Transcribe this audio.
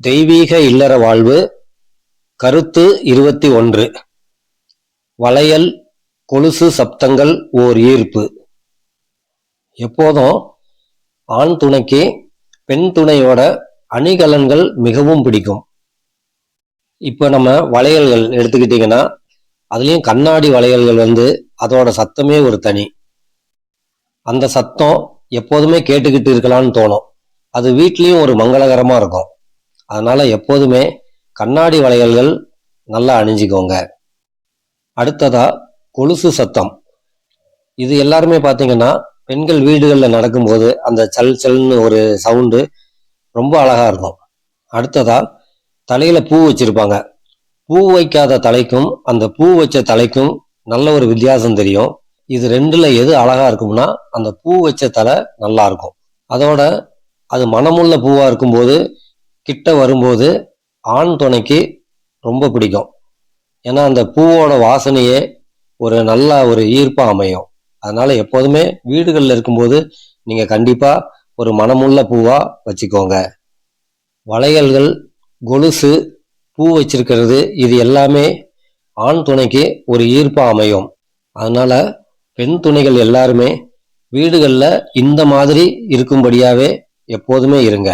தெய்வீக இல்லற வாழ்வு கருத்து இருபத்தி ஒன்று. வளையல் கொலுசு சப்தங்கள் ஓர் ஈர்ப்பு. எப்போதும் ஆண் துணைக்கு பெண் துணையோட அணிகலன்கள் மிகவும் பிடிக்கும். இப்போ நம்ம வளையல்கள் எடுத்துக்கிட்டிங்கன்னா அதுலேயும் கண்ணாடி வளையல்கள் வந்து அதோட சத்தமே ஒரு தனி. அந்த சத்தம் எப்போதுமே கேட்டுக்கிட்டு இருக்கலாம்னு தோணும். அது வீட்லேயும் ஒரு மங்களகரமாக இருக்கும். அதனால் எப்போதுமே கண்ணாடி வளையல்கள் நல்லா அணிஞ்சிக்கோங்க. அடுத்ததா கொலுசு சத்தம். இது எல்லாருமே பார்த்தீங்கன்னா பெண்கள் வீடுகளில் நடக்கும்போது அந்த சல் சல்னு ஒரு சவுண்டு ரொம்ப அழகாக இருக்கும். அடுத்ததா தலையில் பூ வச்சுருப்பாங்க. பூ வைக்காத தலைக்கும் அந்த பூ வச்ச தலைக்கும் நல்ல ஒரு வித்தியாசம் தெரியும். இது ரெண்டில் எது அழகாக இருக்கும்னா அந்த பூ வச்ச தலை நல்லா இருக்கும். அதோட அது மனமுள்ள பூவாக இருக்கும்போது கிட்ட வரும்போது ஆண் துணைக்கு ரொம்ப பிடிக்கும். ஏன்னா அந்த பூவோட வாசனையே ஒரு நல்ல ஒரு ஈர்ப்பாக அமையும். அதனால எப்போதுமே வீடுகளில் இருக்கும்போது நீங்கள் கண்டிப்பாக ஒரு மனமுள்ள பூவாக வச்சுக்கோங்க. வளையல்கள் கொலுசு பூ வச்சிருக்கிறது இது எல்லாமே ஆண் துணைக்கு ஒரு ஈர்ப்பாக அமையும். அதனால பெண் துணைகள் எல்லாருமே வீடுகளில் இந்த மாதிரி இருக்கும்படியாகவே எப்போதுமே இருங்க.